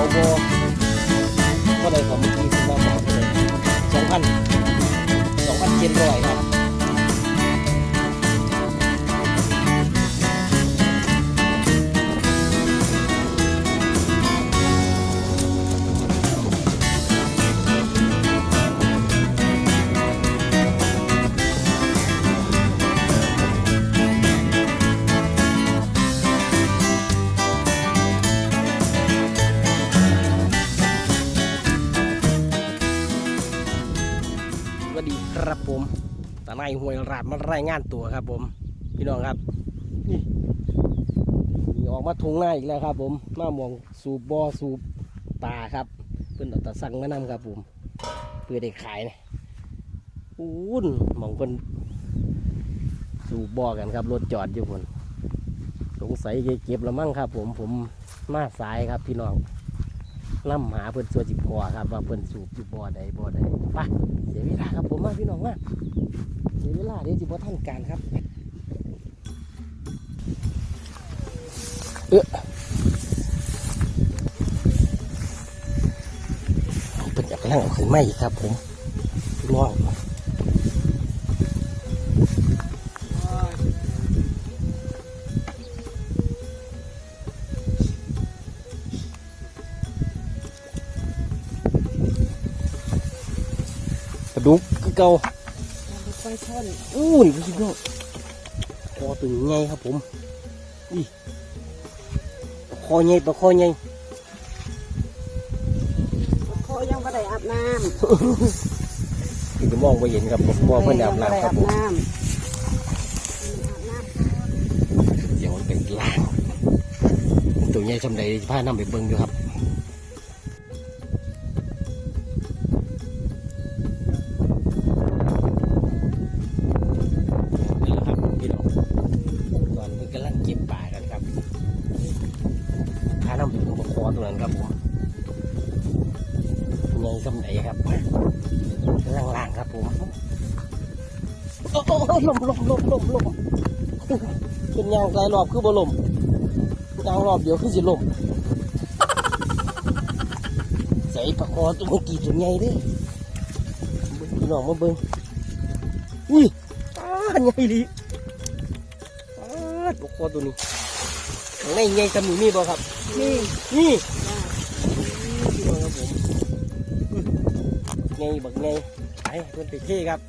เขาบก็ได้ของมื่อกี้คุณว่าบอกเลยสองพันสองพันเจ็ดร้อยครับ นายห้วยราดมารายงานตัวครับ ผม พี่น้องครับนี่ออกมาทงหน้าอีกแล้วครับ ผมมาหมองสูบบอสูบตาครับเพื่อนเอาตาสั่งมานำครับผมเพื่อได้ขายนะอู้นหมองเพิ่นสูบบอกันครับรถจอดอยู่คนสงสัยจะเก็บล้วมั้งครับ ผมผมมาสายครับ พี่น้องล่ำหาเพิ่นส่วนจิบพอครับ ว่าเพิ่นสูบอยู่บ่อใดบ่อใดไปเสียเวลาครับผมมาพี่น้องมา เสียเวลาเดี๋ยวจิบท่านการครับ เออเป็นจากล่างเอาขึ้นไม่ครับผมร้องปลาดุกคือเก่า ไฟช่อนอู้นี่พี่น้องคอตึงไงครับผมนี่คอใหญ่ปลาคอใหญ่คอยังไม่ได้อาบน้ที่จะมองไปเห็นครับผมำมองเพื่อนอาบน้ำครับผมอาบน้ำเดี๋ยวมันเป็นล่างตัวใหญ่สำใดพาน้ำไปเบิ้งอยู่ครับ โอ้โหลมลมลมลมลมเป็นยางหลายรอบคือบ่ลมยางรอบเดียวคือสิลมใส่ปลาคอตัวเมื่อกี้ตัวใหญ่เด้เบิ่งพี่น้องมาเบิ่งอุ้ยตาใหญ่ดิตาปลาคอตัวนี้ข้างในใหญ่จำนี้มีบ่ครับนี่นี่พี่น้องครับผมอื้อใหญ่บักใหญ่ไปเพิ่นไปเท่ครับ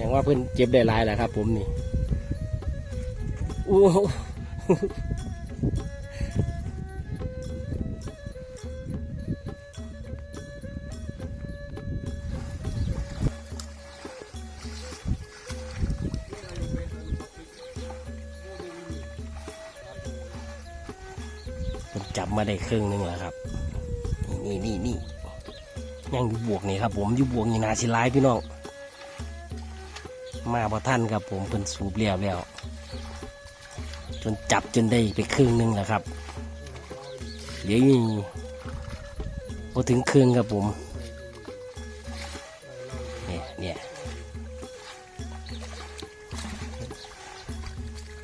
ดงว่าเพิ่นเก็บได้หลายแหละครับ ผมนี่โอ้โหผมจับมาได้ครึ่งนึงแล้วครับ นี่นี่นี่ยังอยู่บวกนี่ครับ ผมอยู่บวกนี่นาสิร้ายพี่น้อง มาพอท่านครับผมเพิ่นสูบเลี้ยวแล้ว จนจับจนได้ไปครึ่งนึงแล้วครับเดี๋ยวนี้พอถึงครึ่งครับผมเนี่ยเนี่ย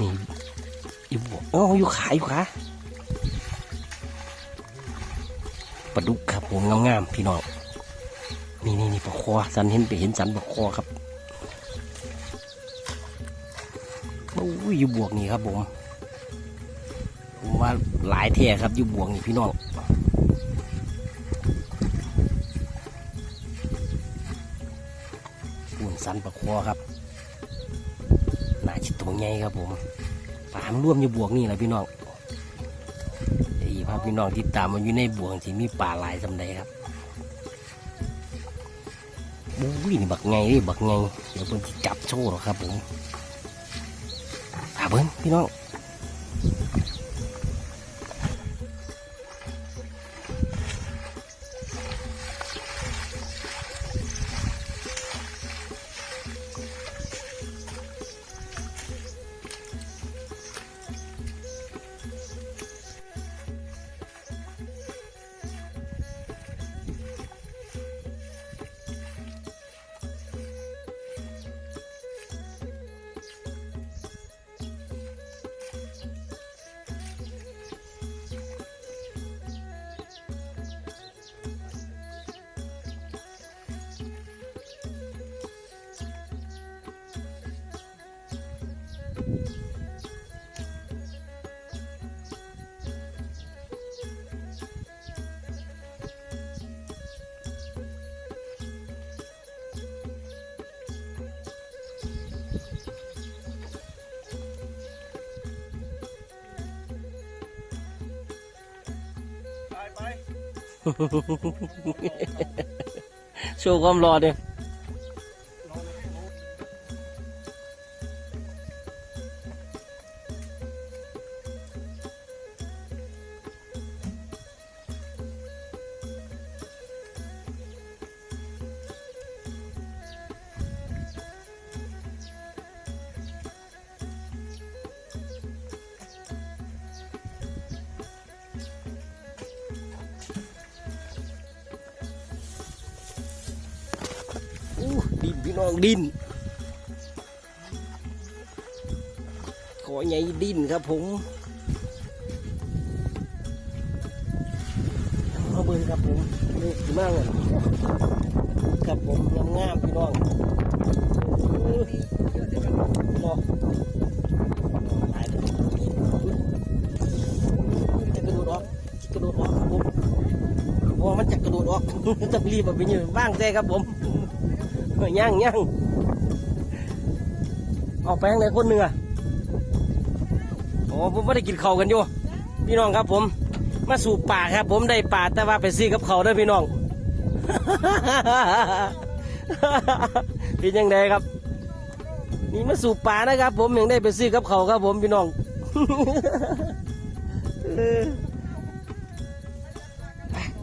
นี่อยู่บวกเอ้าอยู่ขาอยู่ขาปลาดุกครับผมงามๆพี่น้องนี่นี่นี่ปลาคอสันเห็นไปเห็นสันปลาคอครับ อ้ยอยู่บวกนี่ครับผมผมว่าหลายแท่ครับอยู่บวกนี่พี่น้องหุ่นสันปะคอครับหนาจิตตัวใหญ่ครับผมปามร่วมอยู่บวกนี่แหละพี่น้องไอ้ภาพพี่น้องที่ตามมันอยู่ในบวกที่มีป่าหลายสำใดครับโอ้ยนี่บักไงนี่บักไงเดี๋ยวเพิ่นจับโชว์หรอกครับผม เบิ้งพี่น้อง โชว์ความรอเดี๋ย ดินพี่น้องดิน ขอใหญ่ดินครับผมมาเบิ่งครับผมนี่ดีมากเลยครับผมงามๆพี่น้องรอหลายเลยจะกระโดดออกกระโดดออกครับผมมันจะกระโดดออกต้องรีบเอาไปยืนว่างใจครับผม ยย่างย่างออกไปทางไหนคนหนึ่อโอ้ผมไม่ได้กินข้ากันอยู่ พี่น้องครับผม มาสู่ป่าครับ ผมได้ป่าแต่ว่าไปซื้อกับเขาด้วยพี่น้อง เป็นยังไงครับ นี่มาสู่ป่านะครับ ผมยังได้ไปซื้อกับเขาครับผมพี่น้อง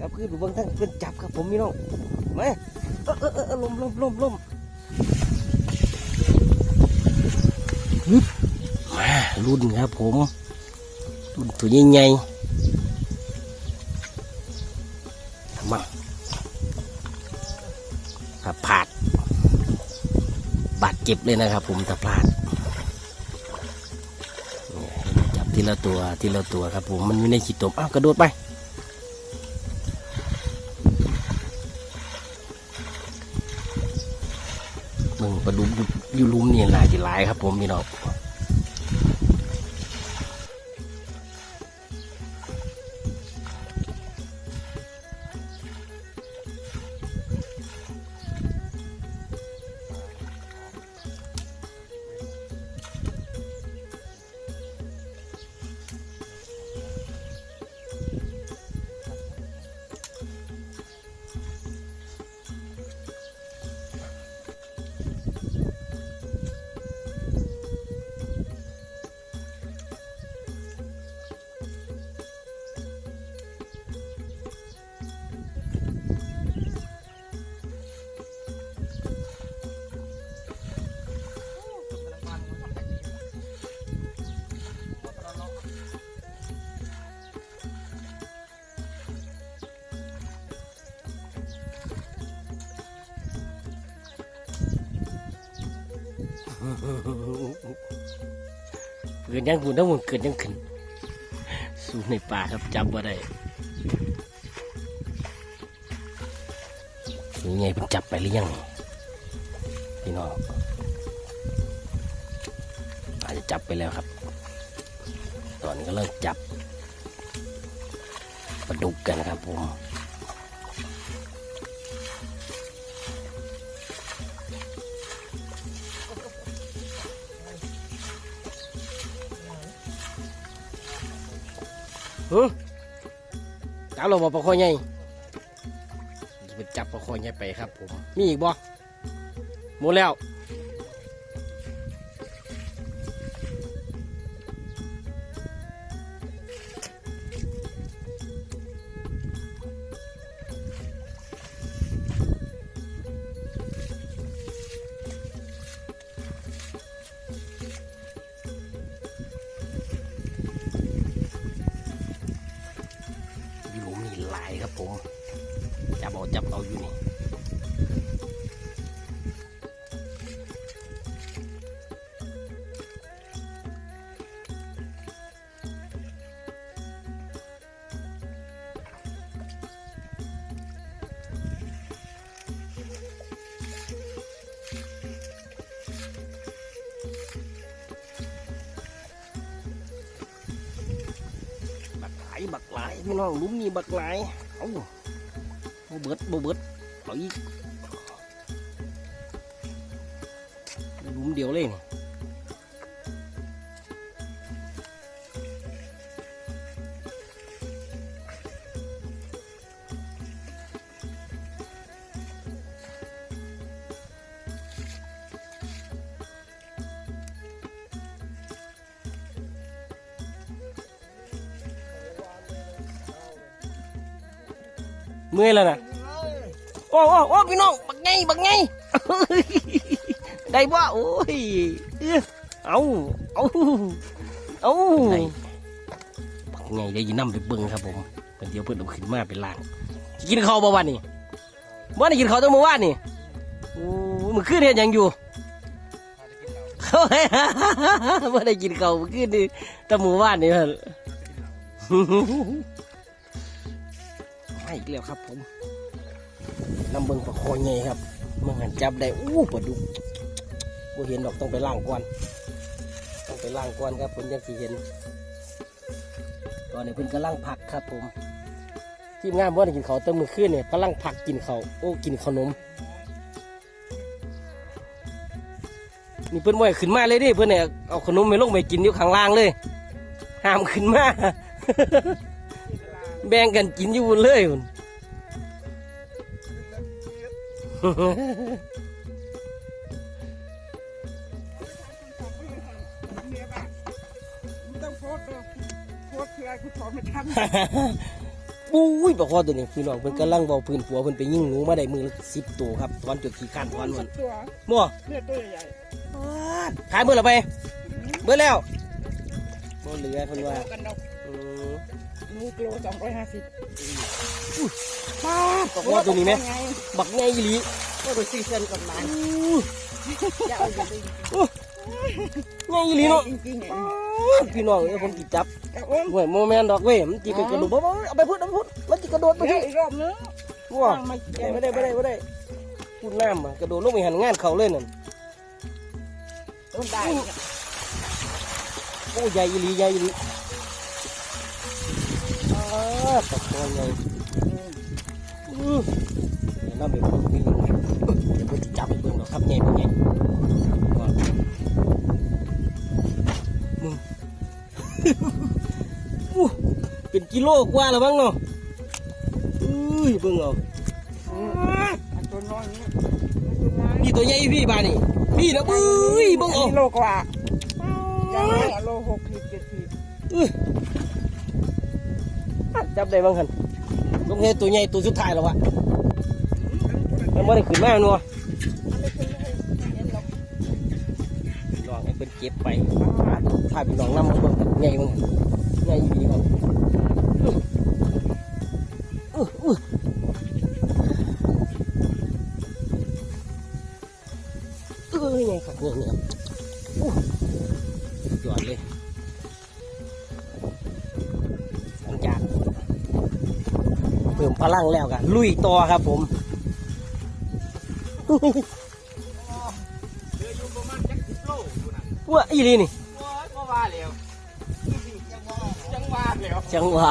ครับคือดูบางท่านเป็นจับครับผมพี่น้องมา เออเออลมลมลมลมมารุ่นครับผม รุ่นตัวใหญ่ๆมาถ้าพลาด บาดเจ็บเลยนะครับผมถ้าพลาดจับทีละตัวทีละตัวครับผมมันอยู่ในขีดตมอ้าวกระโดดไป มึงปลาดุมอยู่ลุมนี่หลายจีหลายครับผมพี่น้อง เกิดยังบุญทั้งหมดเกิดยังขึ้น สู้ในป่าครับจำว่าได้นี่ไงเพิ่งจับไปหรือยังพี่น้องอาจจะจับไปแล้วครับ ตอนนี้ก็เริ่มจับปลาดุกกันครับผม ฮึจับเราบอกปลาคอใหญ่จะไปจับปลาคอใหญ่ไปครับผม มีอีกบ่หมดแล้วายบักหลายพี่น้องลุ้มนี่บักหลายเอ้าบเบิดบเบิดเอาอีกลุ้มเดียวเลยนี่ มื่อยแล้วนะโอ้โอ้โอ้พี่น้องบักไงบักไงได้บ่โอ้ยเอ้อเอาเอาเอาบักไงได้ยินน้ำไปเบิ่งครับผมเดี๋ยวเพิ่นเอาขึ้นมาเป็นล่างสิกินข้าวบ่วันนี้บ่ได้กินข้าวตั้งเมื่อวานนี่โอ้มื้อคืนเฮ็ดหยังอยู่บ่ได้กินข้าวมื้อคืนนี่แต่เมื่อวานนี่หั่นมาอีกแล้วครับผมน้ำเบิงปลาคอใหญ่ครับมันหันจับได้อู้ปลาดุกบ่เห็นดอกต้องไปล่างก่อนต้องไปล่างก่อนครับผมยังสิเห็น ตอนนี้เพิ่นกำลังผักครับผมทีมงานบ่ได้กินข้าวแตั้งมือคืนเนี่ยกำลังผักกินข้าโอ้กินขนมนี่เพิ่นบ่ให้ขึ้นมาเลยดิเพิ่นเนี่ยเอาขนมไปลงไปกินอยู่ข้างล่างเลยห้ามขึ้นมา แบ่งกันกินอยู่บนเลยพุ่นต้องโพสต์โพสต์คืออะไรคุณขอไม่ทันปุ้ยปลาคอตัวนี้พี่น้องเพิ่นกำลังเบาพื้นผัวเพิ่นไปยิงหนูมาได้มือละสิบตัวครับทอนจุดขี้ข้านทอนมันตัวมั่วเลือดตัวใหญ่ขายเมื่อไรไปเมื่อแล้วบ่เหลือเพิ่นว่า กันดอกอืมนูกิโลสองร้อยห้าสิบป้าดปลาคอตัวนี้ไหมบักไงอีหลีก็ดูซีเซนกับหลานอู้จะเอาอยู่ดีไงอีหลีเนาะจริงๆเนี่ยป๊าดพี่น้องเอ้ยผมจิจับกับอ้นเว้ยโมแมนดอกเว้ยมันจิเป็นกระโดดบ่บ่เอาไปพูดเอาไปพูดมันจิกระโดดไปเดี๋ยวที่อีกรอบนึงว้าตั้งมาได้ไม่ได้ไม่ได้ไม่ได้พูดน้ำอะกระโดดลงไปหันงานเขาเลยนั่นต้นได้โอ้ใหญ่อีหลีใหญ่อีหลีอ้า ตะโกนใหญ่เดี๋ยวน้ำไปพูดวิ่งเดี๋ยวเพิ่นสิจับไปเบิ่งดอกครับใหญ่เนไงว่ามึงอู้เป็นกิโลกว่าแล้วบ้างเนาะอุ้ยเบิ่งเอาตัวน้อยนี่ตัวใหญ่พี่บานี่พี่นะอุ้ยเบิ่งเอาโลกว่าจะโลหกขีดเจ็ดขีดอื้อ จับได้บ้างคันลงเฮตัวใหญ่ตัวสุดท้ายแล้ววะยังไม่ได้ขึ้นมาหนัวลองให้เป็นเก็บไปถ้าพี่น้องนำมาเบิ่งกันใหญ่บ้างใหญ่ดีครับอื้ออื้อเอ้ยไงครับเนี่ยเนี่ยอู้สุดยอดเลย พิ่มพลังแล้วกันลุยต่อครับผมเรืออยู่ประมาณจักสิบโลอยู่นั่นว่าอีนี่นี่โอ้ยบ่ว่าแล้วจังว่าแล้วจังหวะ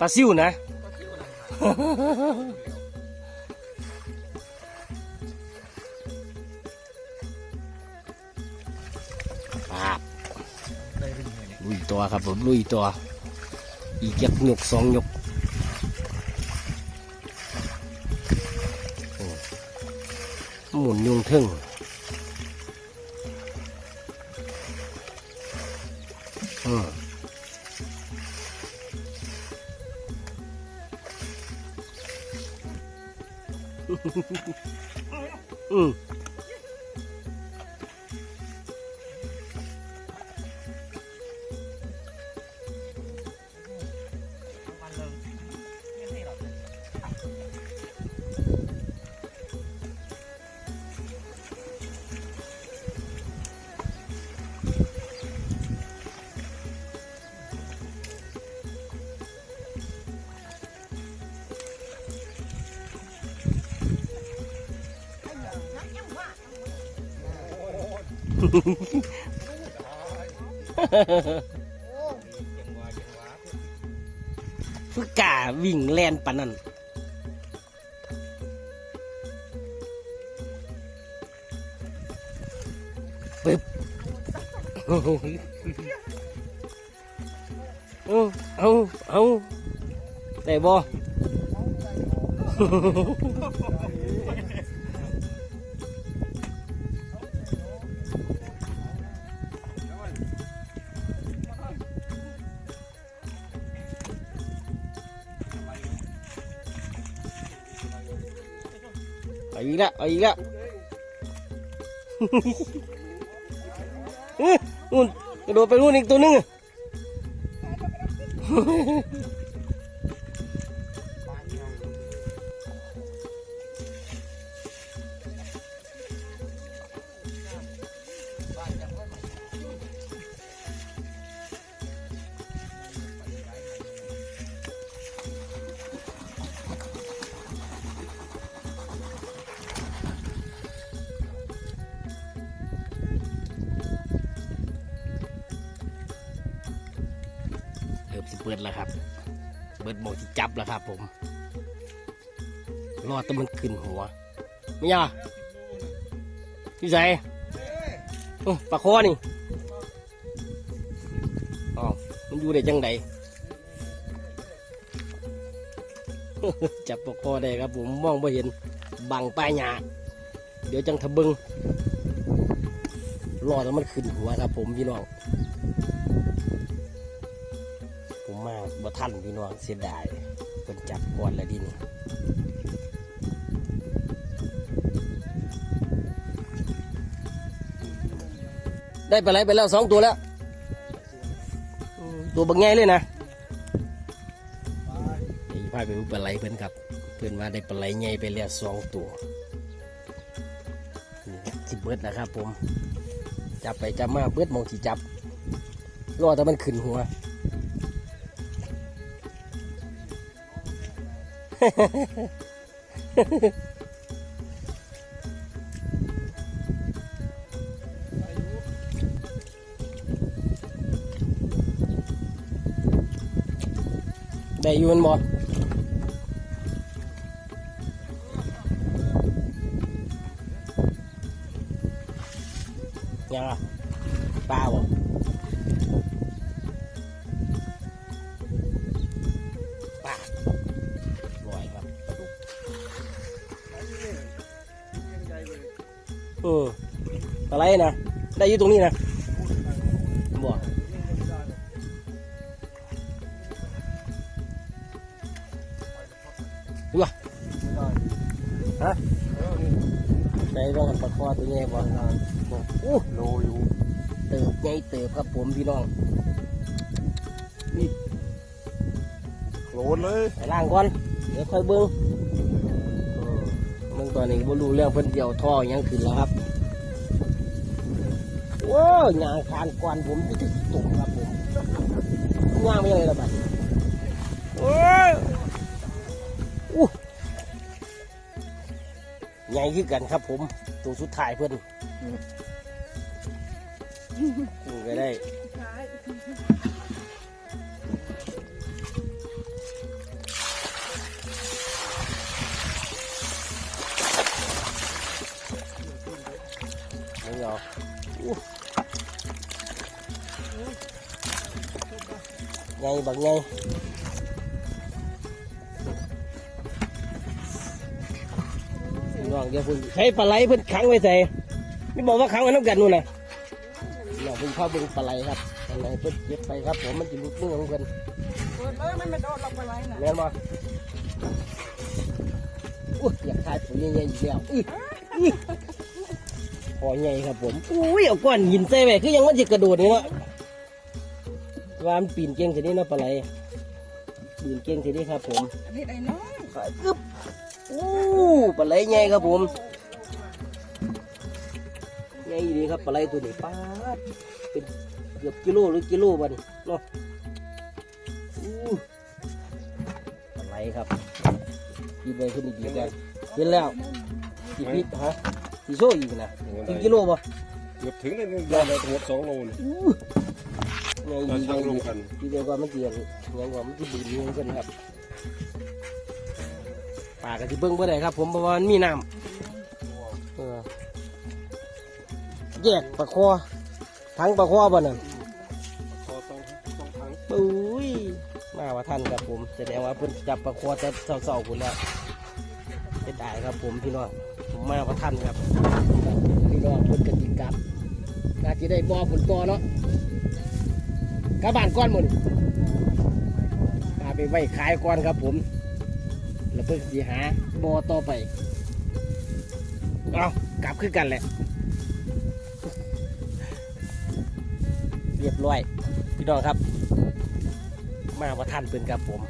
ปลาซิวนะ ลุยตัวครับผมลุยตัวอีกยักหยกสองหยกหมุนยุงทึ่ง ฝึกกาวิ่งแลนปานนั้นปึ๊บเอาเอาเอาได้บ่ อีกแล้วเอาอีกแล้วอื้อนู่นกระโดดไปนู่นอีกตัวหนึง สิเปิดแล้วครับ เบิดหมองที่จับแล้วครับ ผม รอแต่มันขึ้นหัวไม่ยาพี่ใส่ปลาคอนี่อ๋อมันอยู่ได้จังไดจับปลาคอได้ครับ ผมมองไม่เห็นบังป้ายหยาเดี๋ยวจังทะบึงรอแล้วมันขึ้นหัวครับ ผมพี่น้อง มาบ่ทันพี่น้องเสียดายเพิ่นจับก่อนแล้วดินี่ได้ปลาไหลไปแล้วสองตัวแล้ว ตัวบางไงเลยนะไอ้พาไปดูปลาไหลเพิ่นครับ เพิ่อนว่าได้ปลาไหลใหญ่ไปแล้วสองตัวนี่สิเบิดนะครับผม จับไปจับมาเบิดมองที่จับรอแต่มันขึ้นหัว ได้อยู่แมันบอยังอะปลาบ่ ได้อยู่ตรงนี้นะบ่ดูว่ะฮะได้บ้างปลาคอตัวนี้บ่บ่อู้โลอยู่เติบใหญ่เติบครับผมพี่น้องโลนเลยไปล่างก่อนเดี๋ยวค่อยเบิ้งเออเบิ่งตอนนี้บ่รู้เรื่องเพิ่นเดียวท่อหยังขึ้นแล้วครับ ว้าวหยางคานกวนผมที่ที่ตุ่มครับผมย่างไม่เลยละบัดโอ้ยอู้ใหญ่ขึ้นกันครับ ผมตัวสุดท้ายเพิ่อนกินก็ได้ไม่หรอกอู้ ไงบักไงน้องเดี๋ยวคุณใช้ปลาไหลเพิ่นขังไว้ใส่ไม่บอกว่าขังไว้น้ำกันนู่นน่ะน้องเพิ่งเข้าเบิ่งปลาไหลครับปลาไหลเพิ่นเก็บไปครับ ผมมันจะลุกมือของเพิ่นเปิดเลยมันไม่โดนลงไปไรน่ะแม่นบ่อุ้ยอยากทายปุ๋ยใหญ่ๆอีกแล้วอื้ออื้อพอใหญ่ครับผมอุ้ยเอาก้อนหินใส่ไปคือยังมันจะกระโดดนี่เนาะ ว่ามันปีนเก่งทีนี้เนาะปลาไหลปีนเก่งทีนี้ครับ ผมอันนี้ได้น้อยกึบอู้ปลาไหลใหญ่ครับผมใหญ่ดีครับปลาไหลตัวนี้ป้าดเป็นเกือบกิโลหรือกิโลบัดนเนาะอู้ปลาไหลครับกินไปขึ้นดีๆกันกินแล้วกี่พิษฮะกี่โซ่อีกนะถึงกิโลป่ะเกือบถึงเลยนี่ได้แล้วทั้งหมดสองโลนี่อู้ใหญ่เราดีช่างรวมกันทีเดียวก็มันเตียงยังว่ามันจะดื่มเงินกันครับปลากระติเบิ้งเบ่ได้ครับ ผมเพราะว่ามันมีน้ำเออแยกปลาคอทั้งปลาคอบ่นั่นพอต้องต้องทั้งปุ้ยมาว่าท่านครับผมแสดงว่าเพิ่นจับปลาคอแต่เศร้าๆคุณแล้วเป็นได้ครับผมพี่น้องผมมาว่าท่านครับพี่น้องเพิ่นกันจิกลับน่าจะได้บ่อผลต่อเนาะ กลับานก้อนหมดพาไปไว้ขายก่อนครับผมแล้วเพิ่งสิหาบอต่อไปเอากลับคือกันแหละ เรียบร้อย พี่น้องครับ มาว่าท่านเพิ่นครับผม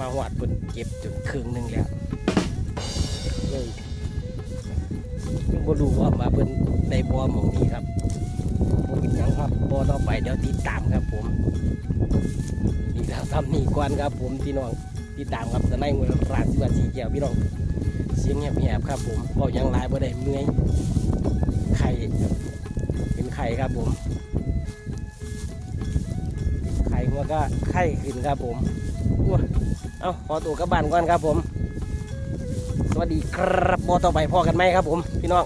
มาหวาดเพิ่นเก็บจนครึ่งหนึ่งแล้วเลยยังบ่รู้ว่ามาเพิ่นได้บ่หมองนี้ครับ เป็นยังครับบ่ต่อไปเดี๋ยวติดตามครับผมนี่เราทำนี่ก่อนครับผมพี่น้องติดตามครับจะในมวยราชสิบาสีแก้วพี่น้องเสียงแหบๆครับผมเบายังลายบ่ได้เมื่อยไข่เป็นไข่ครับผมไข่หัวก็ไข่ขึ้นครับผมอ้วเอาขอตัวกลับบ้านก่อนครับผม สวัสดีครับบอต่อไปพอกันไหมครับผม พี่น้อง